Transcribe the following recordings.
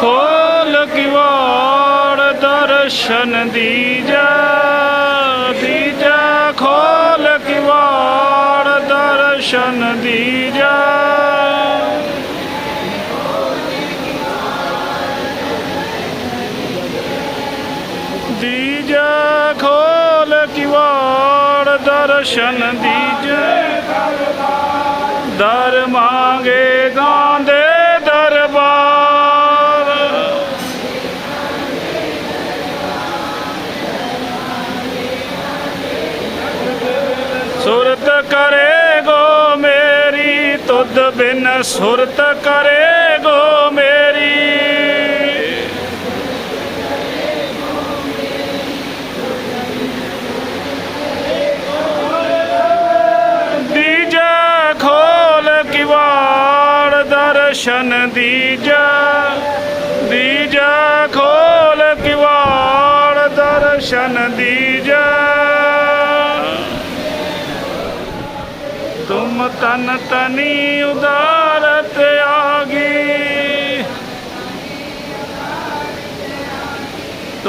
ਖੋਲ ਕਿਵਾੜ ਦਰਸ਼ਨ ਦੀਜਾ ਦੀਜਾ, ਖੋਲ ਕਿਵਾੜ ਦਰਸ਼ਨ ਦੀਜਾ। ਦੀਜਾ, ਖੋਲ ਕਿਵਾੜ ਦਰਸ਼ਨ ਦੀਜਾ। ਦਰ ਮੰਗੇ ਬਿਨ ਸੁਰਤ ਕਰੇ ਗੋ ਮੇਰੀ। ਦੀਜਾ ਖੋਲ ਕਿਵਾੜ ਦਰਸ਼ਨ ਦੀਜਾ। ਦੀਜਾ ਖੋਲ ਕਿਵਾੜ ਦਰਸ਼ਨ ਦੀਜਾ। ਤੁਮ ਤਨ ਤਨੀ ਉਦਾਰਤ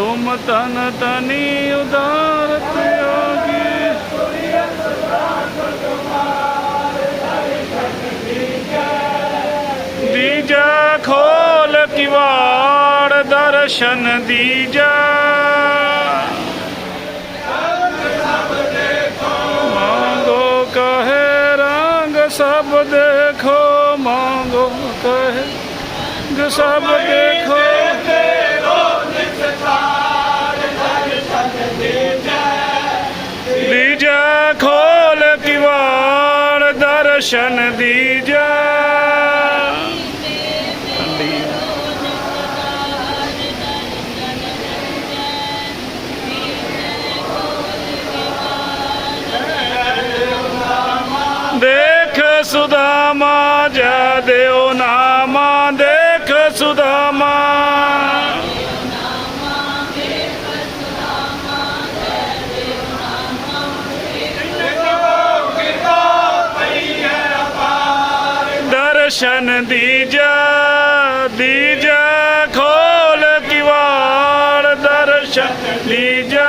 ਤੁਮ ਤਨ ਤਨੀ ਉਦਾਰਤ ਆਗੀ ਦੀਜਾ ਖੋਲ ਕਿਵਾੜ ਦਰਸ਼ਨ ਦੀਜਾ ਮੰਗੋ ਕਹੇ ਰੰਗ ਸਭ ਦੇਖੋ ਮੰਗੋ ਕਹੇ ਸਭ ਦੇਖੋ ਦੀਜਾ ਖੋਲ ਕਿਵਾੜ ਦਰਸ਼ਨ ਦੀਜਾ। ਦੇਖ ਸੁਦਾਮਾ ਜਾ ਦਿਓ ਨਾਮਾ। ਦਰਸ਼ਨ ਦੀਜਾ ਦੀਜਾ ਖੋਲ ਕਿਵਾੜ ਦਰਸ਼ਨ ਦੀਜਾ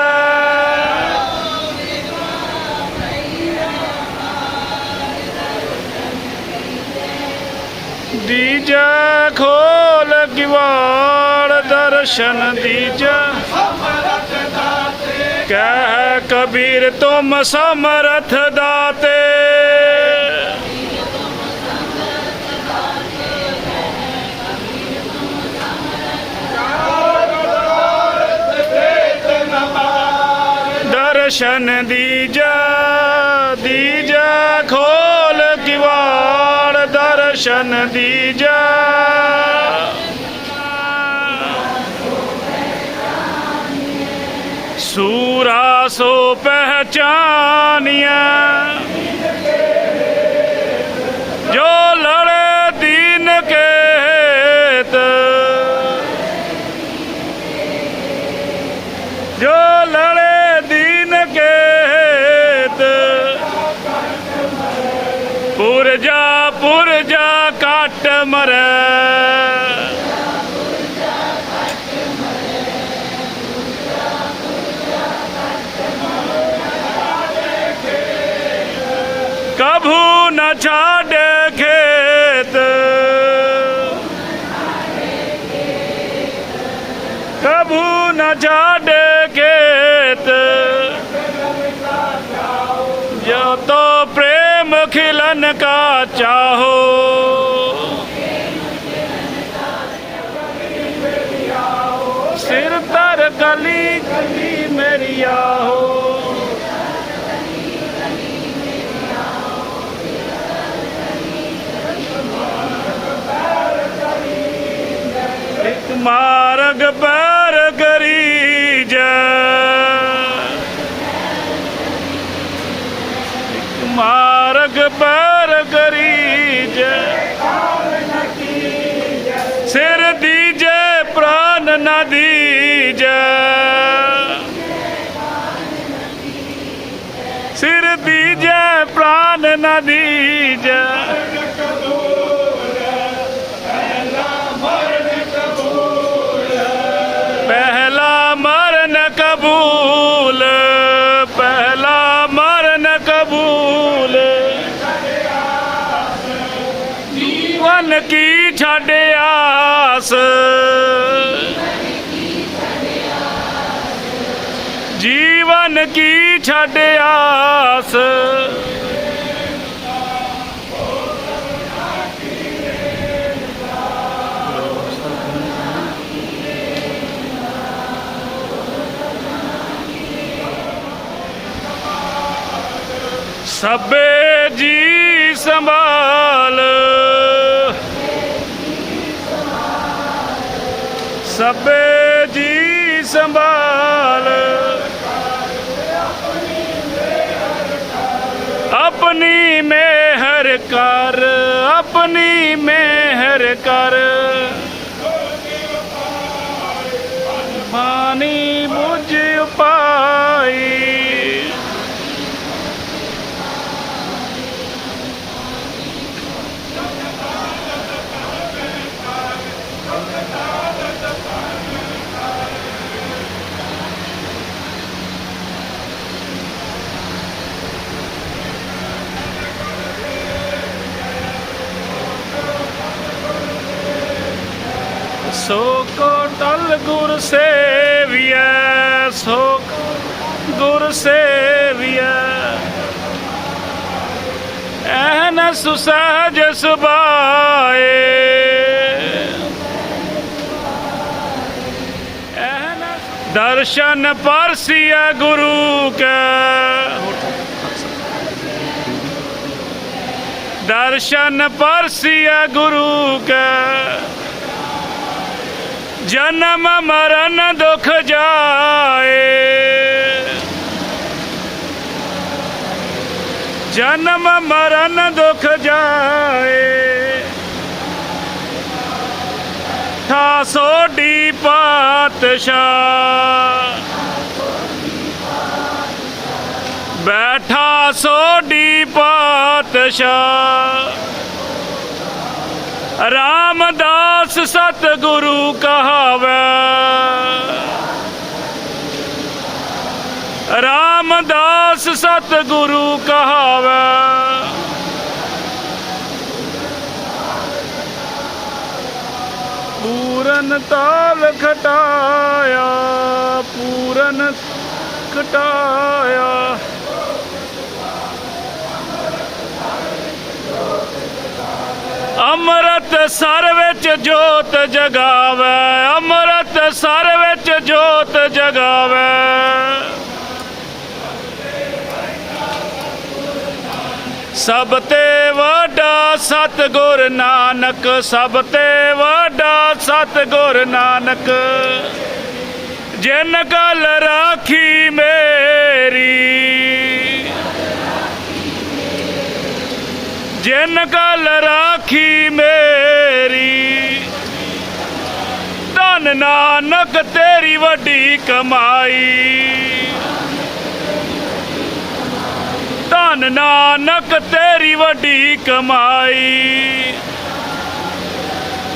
ਦੀਜਾ ਖੋਲ ਕਿਵਾੜ ਦਰਸ਼ਨ ਦੀਜਾ ਕਹਿ ਕਬੀਰ ਤੁਮ ਸਮਰਥ ਦਾਤੇ ਦਰਸ਼ਨ ਦੀਜਾ ਦੀਜਾ ਖੋਲ ਕਿਵਾੜ ਦਰਸ਼ਨ ਦੀਜਾ। ਸੂਰਾ ਸੋ ਪਹਿਚਾਨੀਆਂ ਕਭੂ ਨ ਛਾੜੇ ਖੇਤ ਕਭੂ ਨ ਛਾੜੇ ਖੇਤ ਜੋ ਤੋ ਪ੍ਰੇਮ ਖਿਲਨ ਕਾ ਚਾਹੋ ਸਿਰ ਤਰ ਗਲੀ ਗਲੀ ਮੇਰੀ ਆਹੋ ਮਾਰਗ ਪੈਰ ਕਰੀ ਜਾ ਇੱਕ ਮਾਰਗ ਪੈਰ ਕਰੀ ਜਾ ਸਿਰ ਦੀਜੇ, ਪ੍ਰਾਨ ਨਾ ਦੀਜੇ। ਸਿਰ ਦੀਜੇ, ਪ੍ਰਾਨ ਨਾ ਦੀਜੇ। ਕੀ ਛੱਡ ਆਸ? ਜੀਵਨ ਕੀ ਛੱਡ ਆਸ? ਸਭੇ ਜੀ ਸੰਭਾਲ। ਸਭੇ ਜੀ ਸੰਭਾਲ। ਆਪਣੀ ਮਿਹਰ ਕਰ ਆਪਣੀ ਮਿਹਰ ਕਰ। ਗੁਰ ਸੇਵੀਐ ਸੋ ਕੋ ਗੁਰ ਸੇਵੀਐ। ਐਨ ਸੁਸਹਜ ਸੁਭਾਏ। ਐਨ ਦਰਸ਼ਨ ਪਰਸੀਐ ਗੁਰੂ ਕੈ। ਦਰਸ਼ਨ ਪਰਸੀਐ ਗੁਰੂ ਕੈ। ਜਨਮ ਮਰਨ ਦੁਖ ਜਾਏ। ਜਨਮ ਮਰਨ ਦੁਖ ਜਾਏ। ਠਾ ਸੋਡੀ ਪਾਤਸ਼ਾਹ ਬੈਠਾ ਸੋਡੀ ਪਾਤਸ਼ਾਹ ਰਾਮਦਾਸ ਸਤਿਗੁਰੂ ਕਹਾਵੇ। ਰਾਮਦਾਸ ਸਤਿਗੁਰੂ ਕਹਾਵੇ। ਪੂਰਨ ਤਾਲ ਖਟਾਇਆ ਪੂਰਨ ਖਟਾਇਆ। ਅੰਮ੍ਰਿਤ ਸਰ ਵਿੱਚ ਜੋਤ ਜਗਾਵੇ, ਅੰਮ੍ਰਿਤ ਸਰ ਵਿੱਚ ਜੋਤ ਜਗਾਵੇ। ਸਭ ਤੇ ਵੱਡਾ ਸਤਿਗੁਰ ਨਾਨਕ, ਸਭ ਤੇ ਵੱਡਾ ਸਤਿਗੁਰ ਨਾਨਕ। ਜਿਨ ਗੱਲ ਰਾਖੀ ਮੇਰੀ ਜਿਨ ਗੱਲ ਰਾਖੀ ਮੇਰੀ, ਧਨ ਨਾਨਕ ਤੇਰੀ ਵੱਡੀ ਕਮਾਈ। ਧਨ ਨਾਨਕ ਤੇਰੀ ਵੱਡੀ ਕਮਾਈ।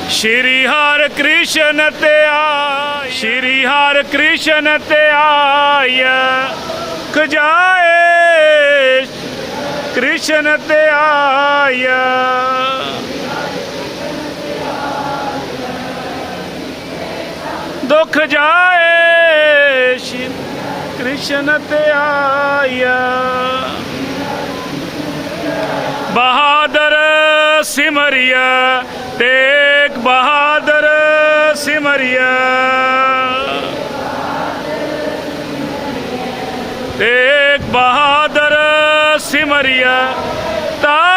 ਸ਼੍ਰੀ ਹਰਿ ਕ੍ਰਿਸ਼ਨ ਤੇ ਆਇ ਸ਼੍ਰੀ ਹਰਿ ਕ੍ਰਿਸ਼ਨ ਤੇ ਆਇ ਖਜਾਏ ਕ੍ਰਿਸ਼ਨ ਤੇ ਆਇਆ ਦੁਖ ਜਾਏ ਸ਼੍ਰੀ ਕ੍ਰਿਸ਼ਨ ਤੇ ਆਇਆ ਬਹਾਦਰ ਸਿਮਰਿਆ ਤੇਗ ਬਹਾਦਰ ਸਿਮਰਿਆ ਤੇਗ Maria, tá?